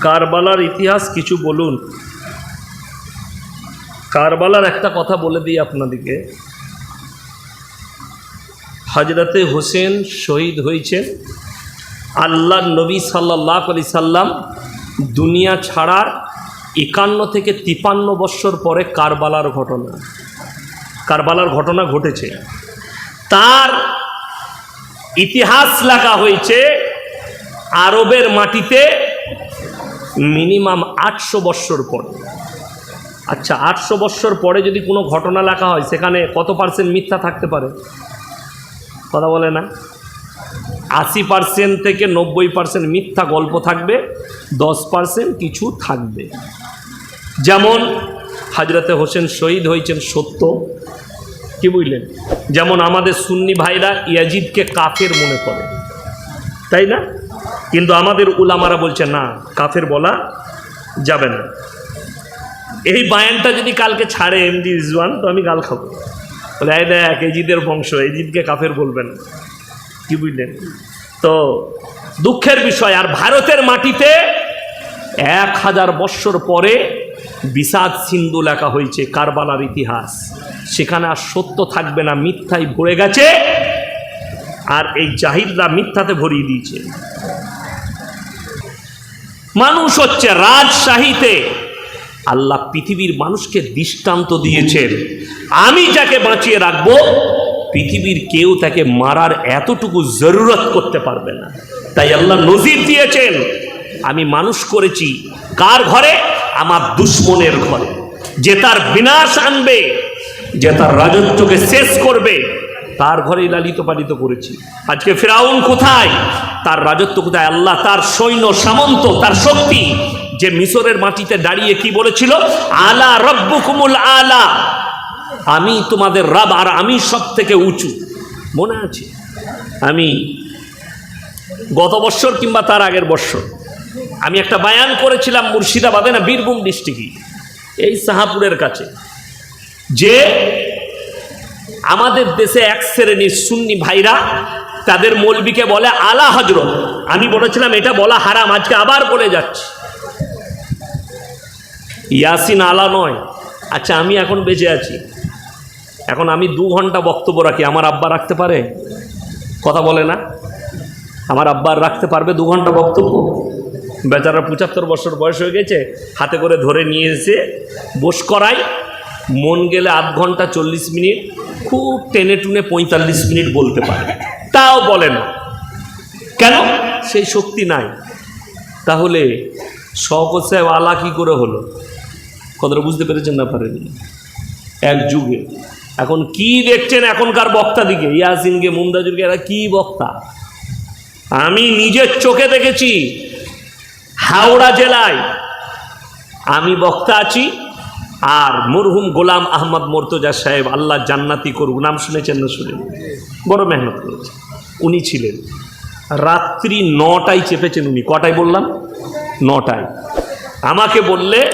কারবালার ইতিহাস কিছু বলুন। কারবালার একটা কথা বলে দিই আপনাদেরকে। হজরতে হোসেন শহীদ হয়েছেন। আল্লাহ নবী সাল্লাহ আলি সাল্লাম দুনিয়া ছাড়ার একান্ন থেকে তিপান্ন বৎসর পরে কারবালার ঘটনা কারবালার ঘটনা ঘটেছে। তার ইতিহাস লেখা হয়েছে আরবের মাটিতে মিনিমাম আটশো বৎসর পরে। আচ্ছা আটশো বৎসর পরে যদি কোনো ঘটনা লেখা হয়, সেখানে কত পার্সেন্ট মিথ্যা থাকতে পারে? কথা বলে না? আশি পার্সেন্ট থেকে নব্বই পার্সেন্ট মিথ্যা গল্প থাকবে, দশ পার্সেন্ট কিছু থাকবে। যেমন হাজরতে হোসেন শহীদ হয়েছেন সত্য। কি বুঝলেন? যেমন আমাদের সুন্নি ভাইরা ইয়াজিদকে কাফের মনে করে। তাই না? কিন্তু আমাদের উলামারা বলছে, না, কাফের বলা যাবে না। এই বায়ানটা যদি কালকে ছাড়ে এমডি রিজওয়ান, তো আমি গাল খাব। বলে এই দেখ, এজিদের বংশ, এজিদকে কাফের বলবেন কি বুঝলেন? তো দুঃখের বিষয়, আর ভারতের মাটিতে এক হাজার বৎসর পরে বিষাদ সিন্ধু লেখা হয়েছে, কারবালার ইতিহাস। সেখানে আর সত্য থাকবে না, মিথ্যাই ভরে গেছে, আর এই জাহিররা মিথ্যাতে ভরিয়ে দিয়েছে। মানুষ হচ্ছে রাজশাহীতে। আল্লাহ পৃথিবীর মানুষকে দৃষ্টান্ত দিয়েছেন। আমি যাকে বাঁচিয়ে রাখব, পৃথিবীর কেউ তাকে মারার এতটুকু জরুরত করতে পারবে না। তাই আল্লাহ নজির দিয়েছেন, আমি মানুষ করেছি কার ঘরে? আমার দুশ্মনের ঘরে। যে তার বিনাশ আনবে, যে তার রাজত্বকে শেষ করবে তার ঘরেই লালিত পালিত করেছি। আজকে ফেরাউন কোথায়? তার রাজত্ব কোথায়? আল্লাহ তার সৈন্য সামন্ত, তার শক্তি যে মিশরের মাটিতে দাঁড়িয়ে কি বলেছিল? আলা রব্বুকুমুল আলা। আমি তোমাদের রাব আর আমি সব থেকে উঁচু। মনে আছে? আমি গত বৎসর কিংবা তার আগের বৎসর আমি একটা বায়ান করেছিলাম মুর্শিদাবাদে না, বীরভূম ডিস্ট্রিক্টই এই সাহাপুরের কাছে। যে আমাদের দেশে এক শ্রেণির সুন্নি ভাইরা তাদের মৌলবিকে বলে আলা হজরত। আমি বলেছিলাম, এটা বলা হারাম, আজকে আবার বলে যাচ্ছি। ইয়াসিন আলা নয়। আচ্ছা আমি এখন বেঁচে আছি। এখন আমি দু ঘণ্টা বক্তব্য রাখি। আমার আব্বা রাখতে পারে? কথা বলে না? আমার আব্বার রাখতে পারবে দু ঘণ্টা বক্তব্য? বেচারা পঁচাত্তর বছর বয়স হয়ে গেছে, হাতে করে ধরে নিয়ে এসে বোস করাই মন গেলে আধ ঘণ্টা চল্লিশ মিনিট, খুব টেনে টুনে পঁয়তাল্লিশ মিনিট বলতে পারে। তাও বলে না। কেন? সেই শক্তি নাই। তাহলে শওকত সাহেব আলা কী করে হলো? কথাটা বুঝতে পেরেছেন না পারেনি? এক যুগে। এখন কি দেখছেন এখনকার বক্তা দিকে? ইয়াসিনকে মুমতাজুরকে এরা কি বক্তা? আমি নিজের চোখে দেখেছি, হাওড়া জেলায় আমি বক্তা আছি আর মরহুম গোলাম আহমদ মর্তজা সাহেব আল্লাহ জান্নাতি করুক, নাম শুনেছেন না শুনেন? বড় মেহনত করেছে উনি ছিলেন। রাত্রি নটায় চেপেছেন উনি। কটায় বললাম? নটায়। আমাকে বললে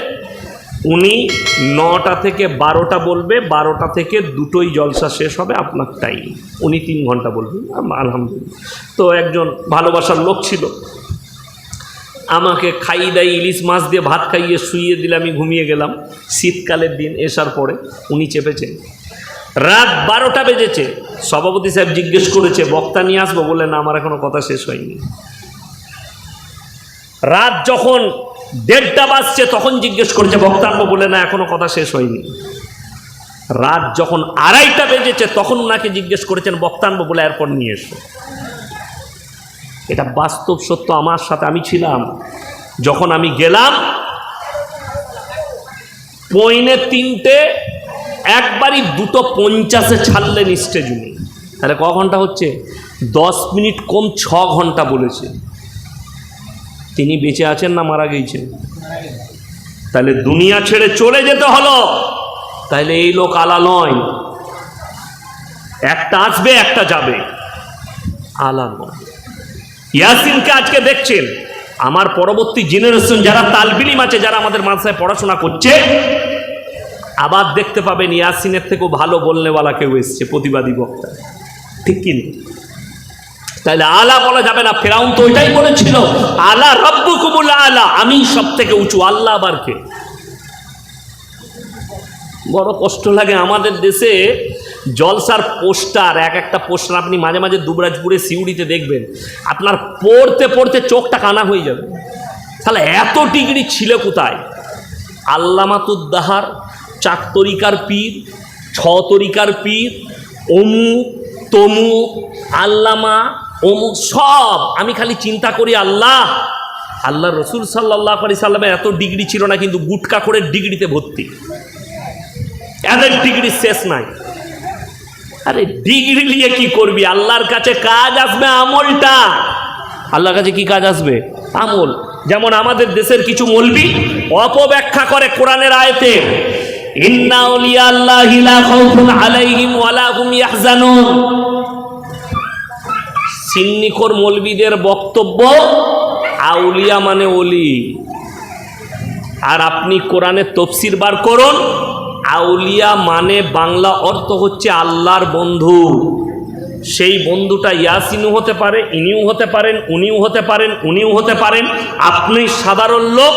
উনি নটা থেকে বারোটা বলবে, বারোটা থেকে দুটোই জলসা শেষ হবে, আপনার টাইম উনি তিন ঘণ্টা বলবেন আলহামদুলিল্লাহ। তো একজন ভালোবাসার লোক ছিল। আমাকে খাইয়ে দেয় ইলিশ মাছ দিয়ে ভাত খাইয়ে শুইয়ে দিলে আমি ঘুমিয়ে গেলাম। শীতকালের দিন এসার পরে উনি চেপেছেন রাত বারোটা বেজেছে। সভাপতি সাহেব জিজ্ঞেস করেছে, বক্তা নিয়ে আসব বলে, না, আমার এখনও কথা শেষ হয়নি। রাত যখন দেড়টা বাজছে, তখন জিজ্ঞেস করছে বক্তাব্য বলে, না, এখনও কথা শেষ হয়নি। রাত যখন আড়াইটা বেজেছে, তখন ওনাকে জিজ্ঞেস করেছেন বক্তাব্য বলে, এরপর নিয়ে এসো। এটা বাস্তব সত্য আমার সাথে আমি ছিলাম। যখন আমি গেলাম, পইনে তিনটে, একবারই দুটো পঞ্চাশে ছাড়লেন স্টেজ উনি। তাহলে ক ঘণ্টা হচ্ছে? দশ মিনিট কম ছ ঘণ্টা বলেছে। তিনি বেঁচে আছেন না মারা গিয়েছেন? তাহলে দুনিয়া ছেড়ে চলে যেতে হলো। তাহলে এই লোক আলা নয়। একটা আসবে, একটা যাবে। আলা নয়। ইয়াসিনকে আজকে দেখছেন। আমার পরবর্তী জেনারেশন যারা তালবিলিম আছে যারা আমাদের মাদ্রাসায় পড়াশোনা করছে, আবার দেখতে পাবেন ইয়াসিনের থেকেও ভালো বলনেওয়ালা কেউ এসছে, প্রতিবাদী বক্তা। ঠিক কিনা তাহলে আলা বলা যাবে না, ফেরাউন তো ওইটাই বলেছিল, আলা রব্বু কুবুল আলা আমি সব থেকে উঁচু, আল্লাহ আবার কে? বড় কষ্ট লাগে আমাদের দেশে জলসার পোস্টার, এক একটা পোস্টার আপনি মাঝে মাঝে দুবরাজপুরে সিউড়িতে দেখবেন। আপনার পড়তে পড়তে চোখটা কানা হয়ে যাবে। তাহলে এত ডিগ্রি ছিল কোথায়? আল্লামাতুদ্দাহার, চার তরিকার পীর, ছ তরিকার পীর, অমুক, তমুক, আল্লামা, অমুক সব। আমি খালি চিন্তা করি, আল্লাহ আল্লাহ রসুল সাল্লাহ আলি সাল্লামের এত ডিগ্রি ছিল না, কিন্তু গুটকা করে ডিগ্রিতে ভর্তি। এদের ডিগ্রি শেষ নাই। আরে ডিগ্রি নিয়ে কি করবি? আল্লাহর কাছে কাজ আসবে আমলটা। আল্লাহর কাছে কি কাজ আসবে? আমল। যেমন আমাদের দেশের কিছু মলবি অপব্যাখ্যা করে কোরআনের আয়তে মলবিদের বক্তব্য আউলিয়া মানে ওলি। আর আপনি কোরআনের তফসির বার করুন আউলিয়া মানে বাংলা অর্থ হচ্ছে আল্লাহর বন্ধু। সেই বন্ধুটা ইয়াসিনও হতে পারে, ইনিও হতে পারেন, উনিও হতে পারেন, উনিও হতে পারেন। আপনি সাধারণ লোক,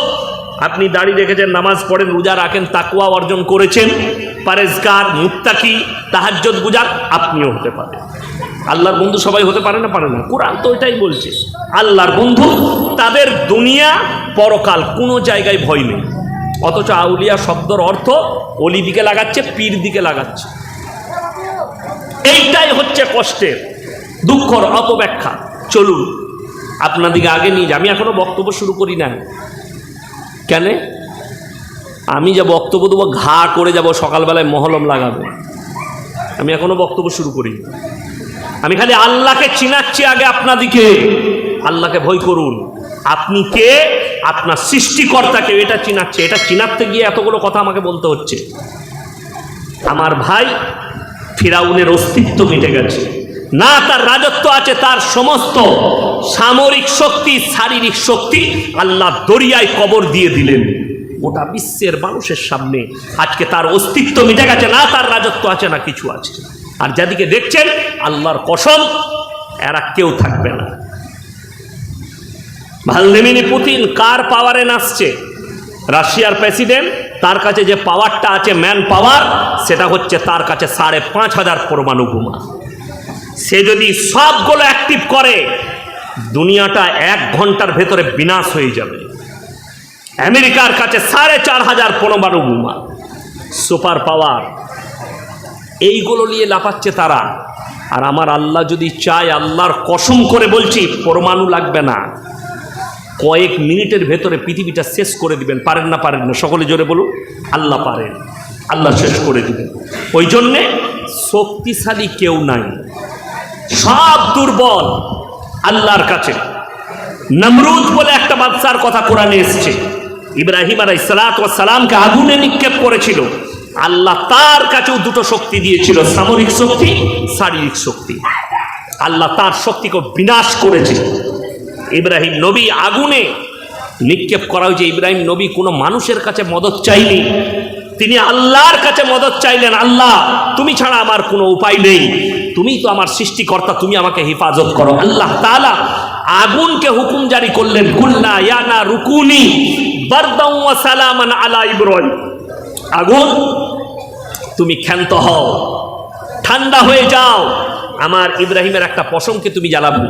আপনি দাড়ি রেখেছেন, নামাজ পড়েন, রোজা রাখেন তাকুয়া অর্জন করেছেন, পারেজগার, মুত্তাকি তাহাজ্জত গুজার, আপনিও হতে পারেন। আল্লাহর বন্ধু সবাই হতে পারে না পারে না? কোরআন তো এটাই বলছে, আল্লাহর বন্ধু, তাদের দুনিয়া পরকাল, কোনো জায়গায় ভয় নেই। অথচ আউলিয়া শব্দর অর্থ অলি দিকে লাগাচ্ছে, পীর দিকে লাগাচ্ছে। এইটাই হচ্ছে কষ্টের, দুঃখর অপব্যাখ্যা। চলুন আপনাদিকে আগে নিয়ে আমি এখনও বক্তব্য শুরু করি না কেন? আমি যা বক্তব্য দেবো, ঘা করে যাব, সকালবেলায় মহলম লাগাবে। আমি এখনও বক্তব্য শুরু করি। আমি খালি আল্লাহকে চিনাচ্ছি আগে আপনাদিকে আল্লাহকে ভয় করুন। আপনি কে? আপনার সৃষ্টিকর্তাকে এটা চিনাচ্ছে। এটা চিনাতে গিয়ে এতগুলো কথা আমাকে বলতে হচ্ছে। আমার ভাই ফিরাউনের অস্তিত্ব মিটে গেছে। না, তার রাজত্ব আছে, তার সমস্ত সামরিক শক্তি, শারীরিক শক্তি আল্লাহ দরিয়ায় কবর দিয়ে দিলেন। গোটা বিশ্বের মানুষের সামনে আজকে তার অস্তিত্ব মিটে গেছে। না, তার রাজত্ব আছে, না কিছু আছে। আর যাদিকে দেখছেন, আল্লাহর কসম, এরা কেউ থাকবে না। ভালদিমিনী পুতিন কার পাওয়ারে নাচছে? রাশিয়ার প্রেসিডেন্ট, তার কাছে যে পাওয়ারটা আছে, ম্যান পাওয়ার, সেটা হচ্ছে তার কাছে সাড়ে পাঁচ হাজার পরমাণু বোমা। সে যদি সবগুলো অ্যাক্টিভ করে, দুনিয়াটা এক ঘণ্টার ভেতরে বিনাশ হয়ে যাবে। আমেরিকার কাছে সাড়ে চার হাজার পরমাণু বোমা। Super power. এইগুলো নিয়ে লাফাচ্ছে তারা। আর আমার আল্লাহ যদি চায়, আল্লাহর কসম করে বলছি, পরমাণু লাগবে না। কয়েক মিনিটের ভেতরে পৃথিবীটা শেষ করে দিবেন। পারেন না পারেন না, সকলে জোরে বলুন, আল্লাহ পারেন, আল্লাহ শেষ করে দিবেন। ওই জন্যে শক্তিশালী কেউ নাই। সব দুর্বল আল্লাহর কাছে। নমরুদ বলে একটা বাদশার কথা কোরআনে এসছে। ইব্রাহিম আলাই সালামকে আগুনে নিক্ষেপ করেছিল। আল্লাহ তার কাছেও দুটো শক্তি দিয়েছিল, সামরিক শক্তি, শারীরিক শক্তি। আল্লাহ তার শক্তিকে বিনাশ করেছে। ইব্রাহিম নবী আগুনে নিক্ষেপ করা হয়েছে। ইব্রাহিম নবী কোনো মানুষের কাছে মদত চাইনি। তিনি আল্লাহর কাছে মদত চাইলেন, আল্লাহ, তুমি ছাড়া আমার কোনো উপায় নেই। তুমি তো আমার সৃষ্টিকর্তা, তুমি আমাকে হেফাজত করো। আল্লাহ তাআলা আগুনকে হুকুম জারি করলেন, কুল্লা ইয়ানা রুকুনি আলা ইব্রাহিম। আগুন, তুমি ক্ষান্ত হও, ঠান্ডা হয়ে যাও। আমার ইব্রাহিমের একটা পশমকে তুমি জ্বালাবো।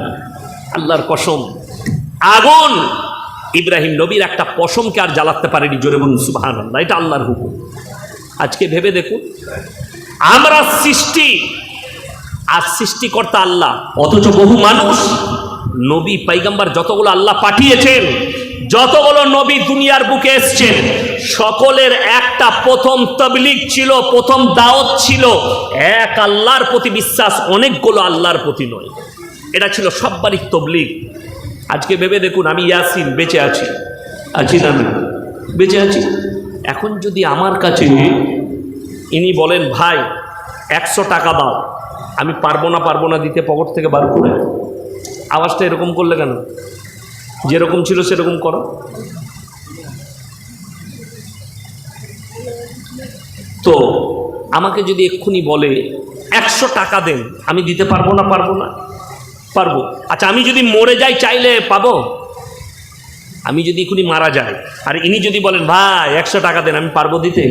আল্লাহর কসম। আগুন। ইব্রাহিম নবীর একটা পশমকে আর জ্বালাতে পারেনি, জোরে বলুন সুবাহান আল্লাহ এটা আল্লাহর হুকুম। আজকে ভেবে দেখুন, আমরা সৃষ্টি, আর সৃষ্টিকর্তা আল্লাহ, অথচ বহু মানুষ, নবী পাইগাম্বার যতগুলো আল্লাহ পাঠিয়েছেন, যতগুলো নবী দুনিয়ার বুকে এসছেন, সকলের একটা প্রথম তবলিগ ছিল, প্রথম দাওয়াত ছিল, এক আল্লাহর প্রতি বিশ্বাস অনেকগুলো আল্লাহর প্রতি নয়। এটা ছিল সব্বারই তবলিগ। আজকে ভেবে দেখুন, আমি ইয়াসিন, বেঁচে আছি। আছি না বেঁচে আছি? এখন যদি আমার কাছে ইনি বলেন, ভাই, একশো টাকা দাও, আমি পারব না পারব না, দিতে পকেট থেকে বার করে আওয়াজটা এরকম করলে কেন? যেরকম ছিল সেরকম করো। তো আমাকে যদি এক্ষুনি বলে, একশো টাকা দেন, আমি দিতে পারব না পারব না? পারব। আচ্ছা আমি যদি মরে যাই, চাইলে পাবো? আমি যদি এখনই মারা যাই, আর ইনি যদি বলেন, ভাই, একশো টাকা দেন, আমি পারব দিতে?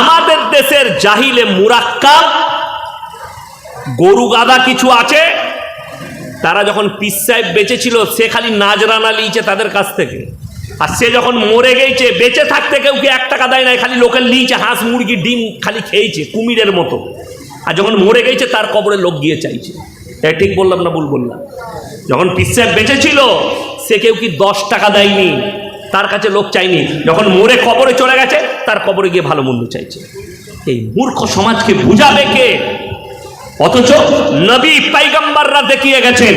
আমাদের দেশের জাহিলে মুরাক্কাব গরু গাদা কিছু আছে, তারা যখন পিস সাহেব বেঁচে ছিল সে খালি নাজরানা লিয়েছে তাদের কাছ থেকে। আর সে যখন মরে গেছে, বেঁচে থাকতে কেউ কি এক টাকা দেয় নাই, খালি লোকের লিয়েছে, হাঁস, মুরগি, ডিম, খালি খেয়েছে, কুমিরের মতো। আর যখন মরে গেছে, তার কবরে লোক গিয়ে চাইছে। এটা ঠিক বললাম না ভুল বললাম? যখন পিস সাহেব বেঁচে ছিল সে কেউ কি দশ টাকা দেয়নি? তার কাছে লোক চাইনি যখন মরে কবরে চলে গেছে, তার কবরে গিয়ে ভালো মন্দ চাইছে। এই মূর্খ সমাজকে বুঝাবে কে? অথচ নবী পাইগাম্বাররা দেখিয়ে গেছেন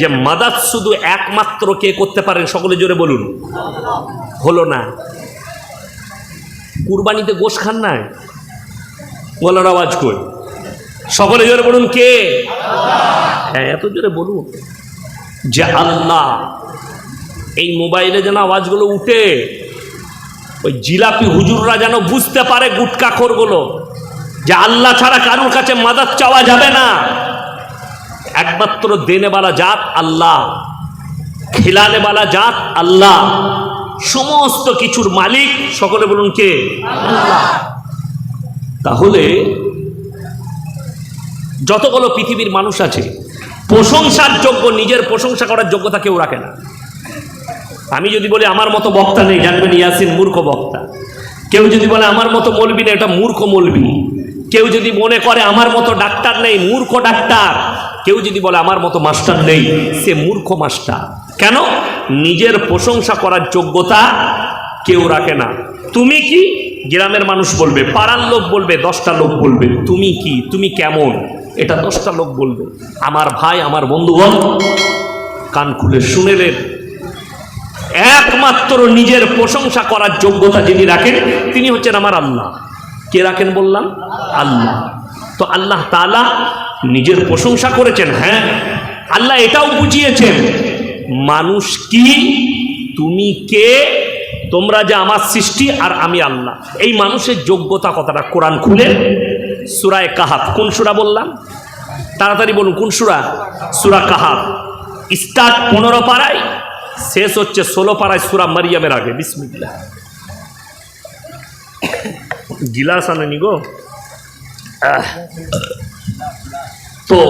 যে মাদাত শুধু একমাত্র কে করতে পারেন? সকলে জোরে বলুন। হলো না। কুরবানিতে গোশ খান নাই? বলার আওয়াজ কই? সকলে জোরে বলুন কে? হ্যাঁ এত জোরে বলুন যে আল্লাহ এই মোবাইলে যেন আওয়াজগুলো উঠে ওই জিলাপি হুজুররা যেন বুঝতে পারে গুটকা খোরগুলো যে আল্লাহ ছাড়া কারোর কাছে মাদাত চাওয়া যাবে না। একমাত্র দেনেওয়ালা জাত আল্লাহ খেলানেওয়ালা জাত আল্লাহ সমস্ত কিছুর মালিক সকলে বলুন কে? আল্লাহ। তাহলে যতগুলো পৃথিবীর মানুষ আছে, প্রশংসার যোগ্য, নিজের প্রশংসা করার যোগ্যতা কেউ রাখে না। আমি যদি বলি, আমার মতো বক্তা নেই, জানবেন ইয়াসিন মূর্খ বক্তা। কেউ যদি বলে, আমার মতো মলবি না এটা মূর্খ মলবি। কেউ যদি মনে করে, আমার মতো ডাক্তার নেই, মূর্খ ডাক্তার। কেউ যদি বলে, আমার মতো মাস্টার নেই, সে মূর্খ মাস্টার। কেন? নিজের প্রশংসা করার যোগ্যতা কেউ রাখে না। তুমি কি? গ্রামের মানুষ বলবে, পাড়ার লোক বলবে, দশটা লোক বলবে, তুমি কি? তুমি কেমন? এটা দশটা লোক বলবে, আমার ভাই, আমার বন্ধুগণ, কান খুলে শুনেলেন। একমাত্র নিজের প্রশংসা করার যোগ্যতা যিনি রাখেন, তিনি হচ্ছেন আমার আল্লাহ। কে রাখেন বললাম? আল্লাহ। তো আল্লাহ তালা নিজের প্রশংসা করেছেন হ্যাঁ? আল্লাহ এটাও বুঝিয়েছেন, মানুষ কি? তুমি কে? তোমরা যে আমার সৃষ্টি আর আমি আল্লাহ। এই মানুষের যোগ্যতা কথাটা কোরআন খুলে সুরায় কাহাত কোন সুরা বললাম? তাড়াতাড়ি বলুন, কোন সুরা? সুরা কাহাত স্টার্ট পনেরো পাড়ায়, শেষ হচ্ছে ষোলো পাড়ায় সুরা মারিয়ামের আগে। বিসমিল্লা গিলাস আনেনি গো। তো,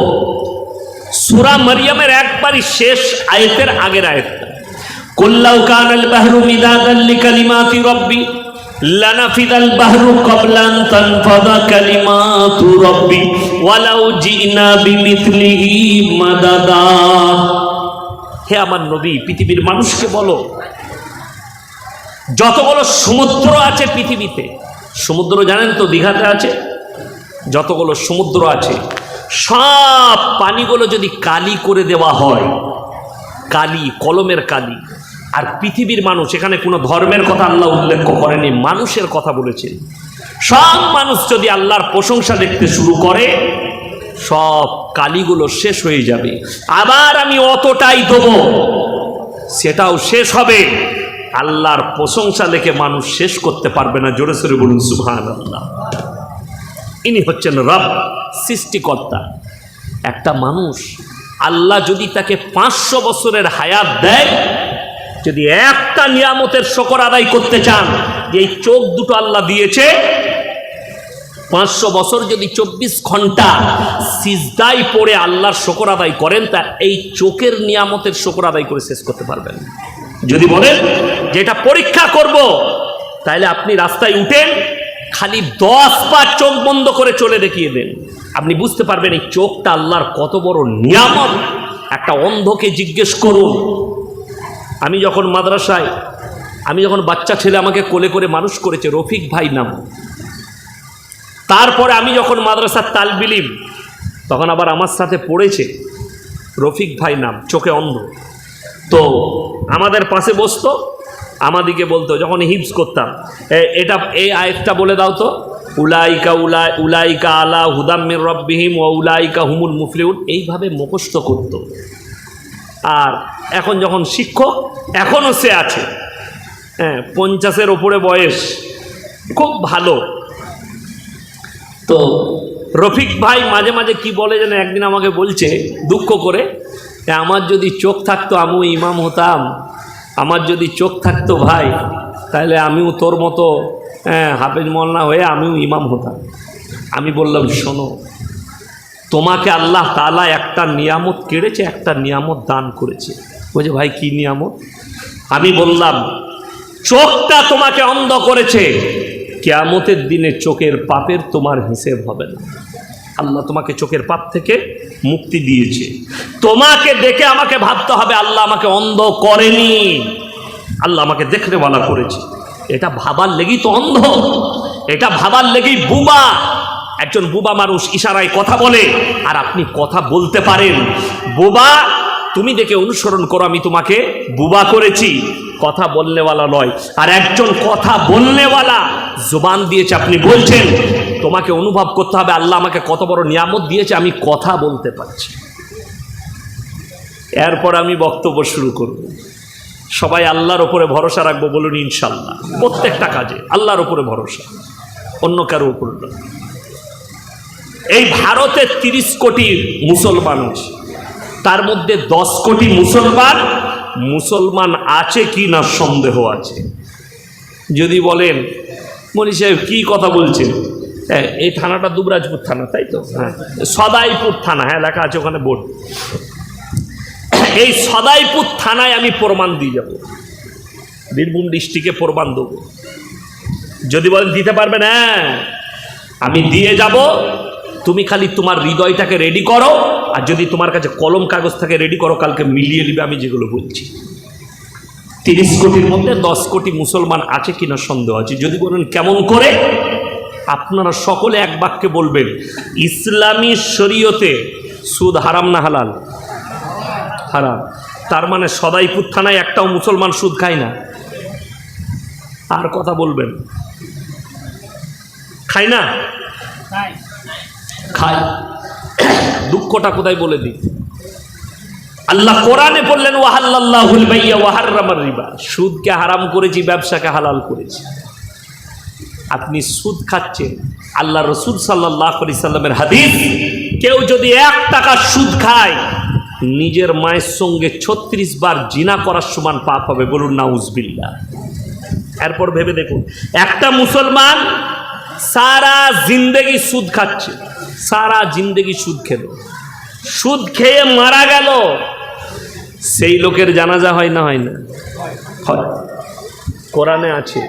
সুরা মারিয়ামের একবারই শেষ আয়তের আগের আয়তটা কুল্লাউ কানাল বাহরু মিদাদান লিকালিমাতি রব্বি। বাহরু ওয়ালাউ জিনা হে আমার পৃথিবীর মানুষকে বলো যতগুলো সমুদ্র আছে পৃথিবীতে, সমুদ্র জানেন তো দীঘাতে আছে? যতগুলো সমুদ্র আছে, সব পানিগুলো যদি কালি করে দেওয়া হয়, কালি, কলমের কালি আর পৃথিবীর মানুষ, এখানে কোনো ধর্মের কথা আল্লাহ উল্লেখ করেনি, মানুষের কথা বলেছেন। সব মানুষ যদি আল্লাহর প্রশংসা দেখতে শুরু করে, সব কালিগুলো শেষ হয়ে যাবে। আবার আমি অতটাই দেবো সেটাও শেষ হবে। আল্লাহর প্রশংসা লেখে মানুষ শেষ করতে পারবে না, জোরে সোরে বলুন সুহান আল্লাহ ইনি হচ্ছেন রব, সৃষ্টিকর্তা। একটা মানুষ, আল্লাহ যদি তাকে পাঁচশো বছরের হায়াত দেয় যদি একটা নিয়ামতের শকর আদায় করতে চান যে এই চোখ দুটো আল্লাহ দিয়েছে, পাঁচশো বছর যদি চব্বিশ ঘণ্টা সিজদাই পড়ে আল্লাহর শকর আদায় করেন, তা এই চোখের নিয়ামতের শকর আদায় করে শেষ করতে পারবেন। যদি বলেন যে এটা পরীক্ষা করব, তাহলে আপনি রাস্তায় উঠেন, খালি দশ পা চোখ বন্ধ করে চলে দেখিয়ে দেন। আপনি বুঝতে পারবেন এই চোখটা আল্লাহর কত বড় নিয়ামত। একটা অন্ধকে জিজ্ঞেস করুন আমি যখন মাদ্রাসায়, আমি যখন বাচ্চা ছেলে আমাকে কোলে করে মানুষ করেছে, রফিক ভাই নাম। তারপরে আমি যখন মাদ্রাসার তালবিলিম তখন আবার আমার সাথে পড়েছে রফিক ভাই নাম, চোখে অন্ধ। তো আমাদের পাশে বসতো, আমাদিকে বলতো, যখন হিপস করতাম এটা, এই আয়েতটা বলে দাও তো, উলাইকা উলাই উলাইকা আলা হুদাম্মির রব্বিহিম ও উলাইকা হুমুল মুফলিউন এইভাবে মুখস্থ করতো। আর এখন যখন শিক্ষক এখনও সে আছে। হ্যাঁ পঞ্চাশের ওপরে বয়স খুব ভালো। তো রফিক ভাই মাঝে মাঝে কি বলে যেন একদিন আমাকে বলছে দুঃখ করে আমার যদি চোখ থাকতো আমিও ইমাম হতাম আমার যদি চোখ থাকতো ভাই তাহলে আমিও তোর মতো হ্যাঁ, হাফেজ মোল্লা হয়ে আমিও ইমাম হতাম। আমি বললাম শোনো তোমাকে আল্লাহ তালা একটা নিয়ামত কেড়েছে, একটা নিয়ামত দান করেছে। বলছে, ভাই, কি নিয়ামত? আমি বললাম, চোখটা তোমাকে অন্ধ করেছে। কেয়ামতের দিনে চোখের পাপের তোমার হিসেব হবে না। আল্লাহ তোমাকে চোখের পাপ থেকে মুক্তি দিয়েছে। তোমাকে দেখে আমাকে ভাবতে হবে, আল্লাহ আমাকে অন্ধ করেনি। আল্লাহ আমাকে দেখলে বলা করেছে। এটা ভাবার লেগেই তো অন্ধ। এটা ভাবার লেগেই বুবা। একজন বুবা মানুষ ইশারায় কথা বলে, আর আপনি কথা বলতে পারেন। বুবা, তুমি দেখে অনুসরণ করো, আমি তোমাকে বুবা করেছি। কথা বললেওয়ালা নয়, আর একজন কথা বললেওয়ালা জোবান দিয়েছে, আপনি বলছেন, তোমাকে অনুভব করতে হবে, আল্লাহ আমাকে কত বড় নিয়ামত দিয়েছে, আমি কথা বলতে পারছি এরপর আমি বক্তব্য শুরু করব। সবাই আল্লাহর ওপরে ভরসা রাখব বলুন ইনশাল্লাহ প্রত্যেকটা কাজে আল্লাহর ওপরে ভরসা, অন্য কারও উপর নয়। এই ভারতে তিরিশ কোটি মুসলমান আছে। তার মধ্যে দশ কোটি মুসলমান মুসলমান আছে কি না সন্দেহ আছে? যদি বলেন, মনি সাহেব কী কথা বলছেন? হ্যাঁ এই থানাটা দুবরাজপুর থানা, তাই তো? হ্যাঁ সদাইপুর থানা হ্যাঁ লেখা আছে ওখানে বোর্ড। এই সদাইপুর থানায় আমি প্রমাণ দিয়ে যাব। বীরভূম ডিস্ট্রিক্টে প্রমাণ দেবো। যদি বলেন দিতে পারবেন হ্যাঁ আমি দিয়ে যাব। তুমি খালি তোমার হৃদয়টাকে রেডি করো, আর যদি তোমার কাছে কলম কাগজ থাকে রেডি করো, কালকে মিলিয়ে নিবে আমি যেগুলো বলছি। তিরিশ কোটির মধ্যে দশ কোটি মুসলমান আছে কিনা সন্দেহ আছে? যদি বলেন কেমন করে? আপনারা সকলে এক বাক্যে বলবেন, ইসলামী শরীয়তে সুদ হারাম না হালাল? হারাম। তার মানে সদাইপুর থানায় একটাও মুসলমান সুদ খায় না। আর কথা বলবেন? খায় না? খায়। দুঃখটা কোথায় বলে দিই? আল্লাহ কোরআনে বললেন ওয়াহাল্লাহুল বাইয়া রিবা। সুদকে হারাম করেছি, ব্যবসাকে হালাল করেছি। আপনি সুদ খাচ্ছেন। আল্লাহ রসুল সাল্লাহ সাল্লামের হাদিস, কেউ যদি এক টাকা সুদ খায়, নিজের মায়ের সঙ্গে ছত্রিশ বার জিনা করার সমান পাপ হবে। বলুন নাউজবিল্লা এরপর ভেবে দেখুন, একটা মুসলমান সারা জিন্দেগি সুদ খাচ্ছে। সারা জিন্দেগি সুদ খেলো। সুদ খেয়ে মারা গেল। সেই লোকের জানাজা হয় না হয় না? হয়। কোরআনে আছে,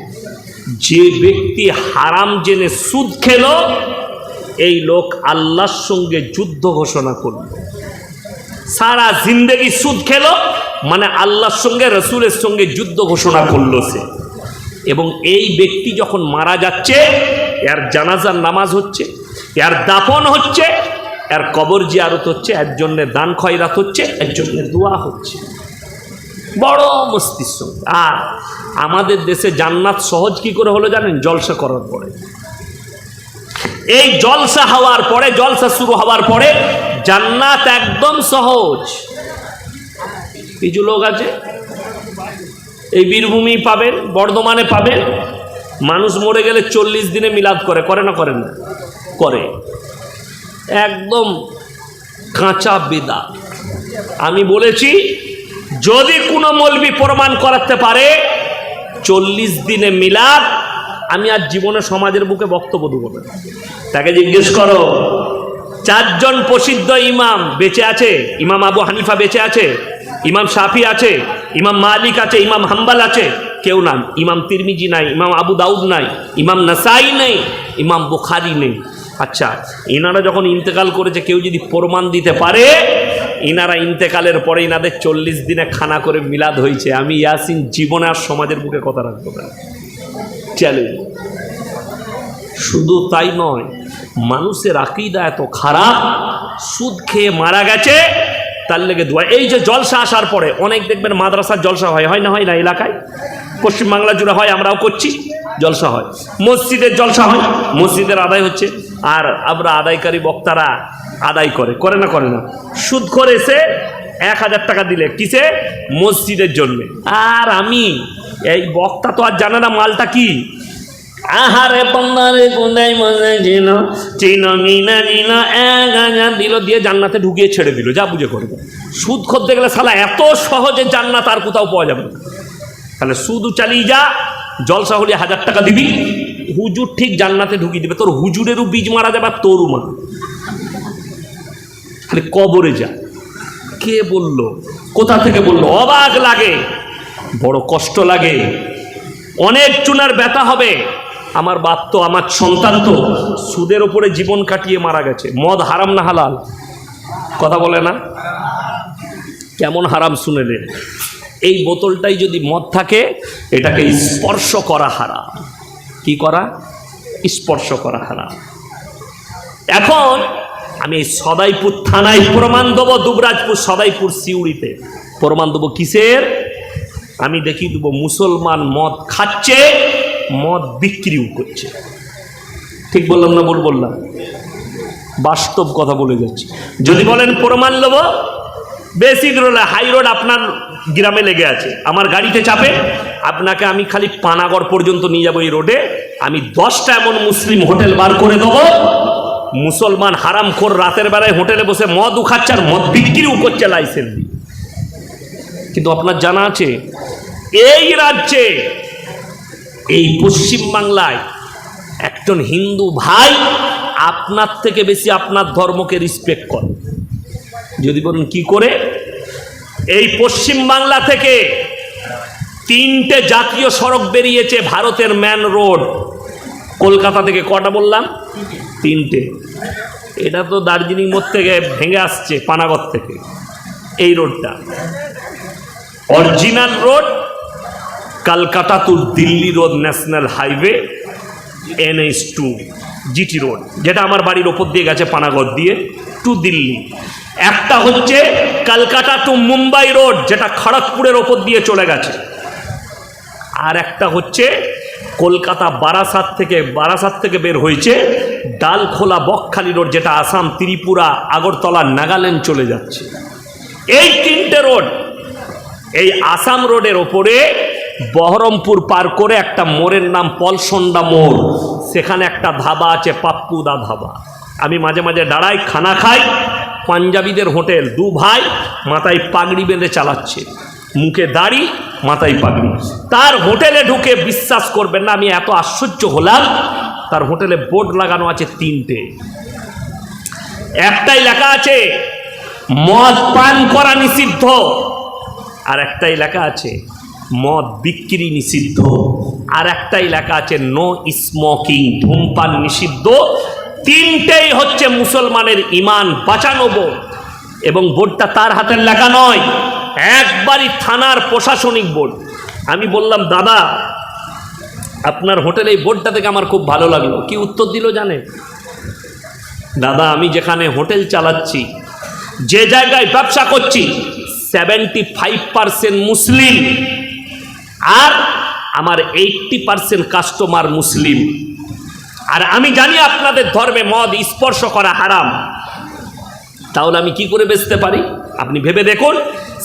যে ব্যক্তি হারাম জেনে সুদ খেল, এই লোক আল্লাহর সঙ্গে যুদ্ধ ঘোষণা করল। সারা জিন্দেগি সুদ খেল মানে আল্লাহর সঙ্গে, রসুলের সঙ্গে যুদ্ধ ঘোষণা করল সে। এবং এই ব্যক্তি যখন মারা যাচ্ছে, এর জানাজার নামাজ হচ্ছে। এর দাফন হচ্ছে, এর কবর জিয়ারত হচ্ছে, এর দান খয়রাত হচ্ছে, এর দোয়া হচ্ছে। বড় মস্তিষ্ক। আর আমাদের দেশে জান্নাত সহজ কি করে হলো জানেন? জলসা করার পরে। এই জলসা হওয়ার পরে, জলসা শুরু হওয়ার পরে জান্নাত একদম সহজ। কিছু লোক আছে, এই বীরভূমি পাবেন, বর্ধমানে পাবেন, মানুষ মরে গেলে চল্লিশ দিনে মিলাদ করে করে না করে না। করে। একদম কাঁচা বেদা। আমি বলেছি, যদি কোনো মলবি প্রমাণ করাতে পারে, চল্লিশ দিনে মিলাদ, আমি আর জীবনে সমাজের বুকে বক্তব্য দেবো না। তাকে জিজ্ঞেস করো, চারজন প্রসিদ্ধ ইমাম বেঁচে আছে? ইমাম আবু হানিফা বেঁচে আছে? ইমাম সাফি আছে? ইমাম মালিক আছে? ইমাম হাম্বাল আছে? কেউ না ইমাম তিরমিজি নাই, ইমাম আবু দাউদ নাই, ইমাম নাসাই নেই, ইমাম বুখারি নেই। আচ্ছা এনারা যখন ইন্তেকাল করেছে, কেউ যদি প্রমাণ দিতে পারে, ইনারা ইন্তেকালের পরে ইনাদের চল্লিশ দিনে খানা করে মিলাদ হয়েছে। আমি ইয়াসিন জীবনে আর সমাজের বুকে কথা রাখব না। চ্যালেঞ্জ শুধু তাই নয়, মানুষের আকিদা এত খারাপ, সুদ খেয়ে মারা গেছে, তার লেগে দোয়া। এই যে জলসা আসার পরে, অনেক দেখবেন মাদ্রাসার জলসা হয় হয় না হয় না এলাকায়? পশ্চিমবাংলা জুড়ে হয়, আমরাও করছি, জলসা হয়। মসজিদের জলসা হয়, মসজিদের আদায় হচ্ছে। আর আমরা আদায়কারী বক্তারা আদায় করে করে না করে না। সুদ করে এসে এক হাজার টাকা দিলে, কিসে? মসজিদের জন্য। আর আমি, এই বক্তা তো আর জানে না মালটা কি। আহারে বন্দারে কোনাই মনে চিন চিন, মিনা চিন এক হাজার দিল দিয়ে জান্নাতে ঢুকিয়ে ছেড়ে দিল, যা বুঝে করবে। সুদ করতে গেলে শালা এত সহজে জান্নাত আর কোথাও পাওয়া যাবে না। তাহলে শুধু চালিয়ে যা, জলসা হলে হাজার টাকা দিবি। হুজুর ঠিক জান্নাতে ঢুকিয়ে দিবে। তোর হুজুরেরও বীজ মারা যাবে আর তোরও মা খালি কবরে যা। কে বলল? কোথা থেকে বলল? অবাক লাগে। বড় কষ্ট লাগে। অনেক চুনার ব্যথা হবে। আমার বাপ তো, আমার সন্তান তো সুদের ওপরে জীবন কাটিয়ে মারা গেছে। মদ হারাম না হালাল? কথা বলে না? কেমন হারাম শুনেলেন এই বোতলটাই যদি মদ থাকে, এটাকে স্পর্শ করা হারাম। কি করা? স্পর্শ করা হারাম। এখন আমি সদাইপুর থানায় প্রমাণ দেবো, দুবরাজপুর সদাইপুর সিউড়িতে। প্রমাণ দেবো কিসের? আমি দেখি দেবো মুসলমান মদ খাচ্ছে, মদ বিক্রিও করছে। ঠিক বললাম না বল বললাম? বাস্তব কথা বলে যাচ্ছি। যদি বলেন প্রমাণ নেব দূর হলে হাই রোড আপনার গ্রামে লেগে আছে। আমার গাড়িতে চাপে, আপনাকে আমি খালি পানাগড় পর্যন্ত নিয়ে যাব এই রোডে আমি দশটা এমন মুসলিম হোটেল বার করে দেবো। মুসলমান হারাম খোর রাতের বেলায় হোটেলে বসে মদ উখাচ্ছে আর মদ বিক্রিও করছে লাইসেন্স কিন্তু আপনার জানা আছে, এই রাজ্যে, এই পশ্চিম বাংলায় একজন হিন্দু ভাই আপনার থেকে বেশি আপনার ধর্মকে রেসপেক্ট করে। যদি বলুন, কি করে? এই পশ্চিম বাংলা থেকে তিনটে জাতীয় সড়ক বেরিয়েছে ভারতের ম্যান রোড কলকাতা থেকে কটা বললাম? তিনটে। এটা তো দার্জিলিং মোড় থেকে ভেঙে আসছে, পানাগড় থেকে। এই রোডটা original road Kolkata to Delhi road national highway NH two GT road, যেটা আমার বাড়ির ওপর দিয়ে গেছে পানাগড় দিয়ে টু দিল্লি। একটা হচ্ছে কলকাতা টু মুম্বাই রোড, যেটা খড়গপুরের ওপর দিয়ে চলে গেছে। আর একটা হচ্ছে কলকাতা বারাসাত থেকে বারাসাত থেকে বের হয়েছে ডালখোলা বকখালি রোড, যেটা আসাম, ত্রিপুরা, আগরতলা, নাগাল্যান্ড চলে যাচ্ছে। এই তিনটে রোড, এই আসাম রোডের ওপরে বহরমপুর পার করে একটা মোড়ের নাম পলসন্ডা মোড়। সেখানে একটা ধাবা আছে, পাপ্পুদা ধাবা। আমি মাঝে মাঝে দাঁড়াই, খানা খাই। পাঞ্জাবিদের হোটেল, দু ভাই মাথায় পাগড়ি বেঁধে চালাচ্ছে। মুখে দাড়ি, মাথায় পাগড়ি। তার হোটেলে ঢুকে বিশ্বাস করবেন না, আমি এত আশ্চর্য হলাম। তার হোটেলে বোর্ড লাগানো আছে তিনটে। একটাই লেখা আছে, মদ পান করা নিষিদ্ধ। আর একটাই লেখা আছে মদ বিক্রি নিষিদ্ধ। আর একটাই লেখা আছে নো স্মোকিং ধূমপান নিষিদ্ধ। তিনটেই হচ্ছে মুসলমানের ইমান বাঁচানো বোর্ড এবং বোর্ডটা তার হাতের লেখা নয়, একবারই থানার প্রশাসনিক বোর্ড আমি বললাম, দাদা, আপনার হোটেলে এই বোর্ডটা থেকে আমার খুব ভালো লাগল। কি উত্তর দিল জানে? দাদা, আমি যেখানে হোটেল চালাচ্ছি, যে জায়গায় ব্যবসা করছি সেভেন্টি ফাইভ পার্সেন্ট মুসলিম। আর আমার এইটটি পার্সেন্ট কাস্টমার মুসলিম। আর আমি জানি আপনাদের ধর্মে মদ স্পর্শ করা হারাম। তাহলে আমি কি করে বেচতে পারি? আপনি ভেবে দেখুন,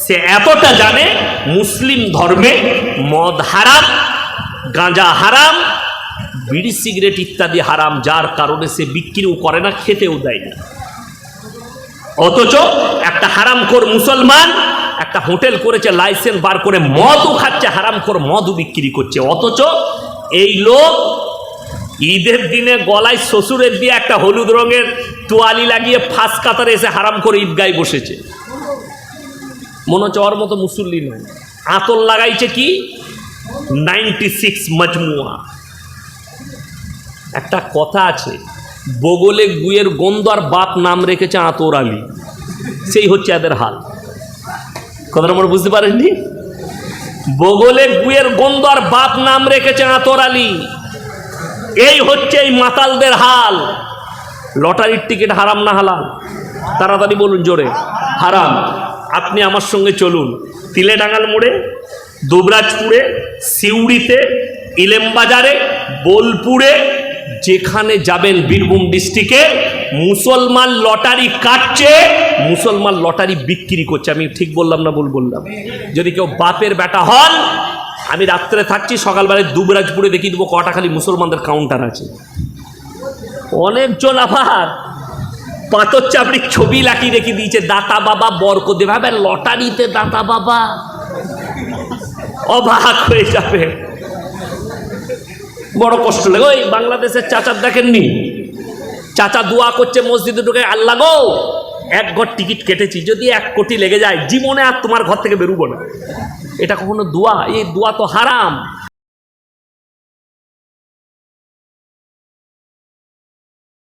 সে এতটা জানে মুসলিম ধর্মে মদ হারাম, গাঁজা হারাম, বিড়ি, সিগারেট ইত্যাদি হারাম, যার কারণে সে বিক্রিও করে না, খেতেও দেয় না। অথচ একটা হারাম হারামখোর মুসলমান একটা হোটেল করেছে, লাইসেন্স বার করে মদও খাচ্ছে হারামখোর মদও বিক্রি করছে। অথচ এই লোক ঈদের দিনে গলায় শ্বশুরের দিয়ে একটা হলুদ রঙের তোয়ালি লাগিয়ে ফাঁস কাতারে এসে হারাম করে ঈদগায় বসেছে। মনে হচ্ছে ওর মতো মুসল্লি নয়। আতর লাগাইছে কি? নাইনটি সিক্স মজমুয়া। একটা কথা আছে, বগলে গুয়ের গন্ধ আর বাপ নাম রেখেছে আতর আলী। সেই হচ্ছে এদের হাল। কথাটা আমরা বুঝতে পারেননি? বগলে গুয়ের গন্ধ আর বাপ নাম রেখেছে আতর আলী। এই হচ্ছে এই মাতালদের হাল। লটারির টিকিট হারাম না হালাল? তাড়াতাড়ি বলুন জোরে। হারাম। আপনি আমার সঙ্গে চলুন। তিলেডাঙ্গাল মোড়ে, দুবরাজপুরে, সিউড়িতে, ইলেমবাজারে, বোলপুরে যেখানে যাবেন বীরভূম ডিস্ট্রিক্টে মুসলমান লটারি কাটছে, মুসলমান লটারি বিক্রি করছে। আমি ঠিক বললাম না ভুল বললাম? যদি কেউ বাপের বেটা হন, আমি রাত্রে থাকছি, সকালবেলায় দুবরাজপুরে দেখিয়ে দেবো কটা খালি মুসলমানদের কাউন্টার আছে। অনেকজন আবার পাথর চাপড়ির ছবি লাগিয়ে রেখে দিয়েছে, দাতা বাবা বরক দেবে। ভাবে লটারিতে দাতা বাবা। অবাক হয়ে যাবে। বড় কষ্ট লাগে। ওই বাংলাদেশের চাচার দেখেননি? চাচা দোয়া করছে মসজিদে ঢুকে, আল্লাহ গো, এক ঘর টিকিট কেটেছি, যদি এক কোটি লেগে যায়, জীবনে আর তোমার ঘর থেকে বেরোবো না। এটা কখনো দোয়া? এই দোয়া তো হারাম।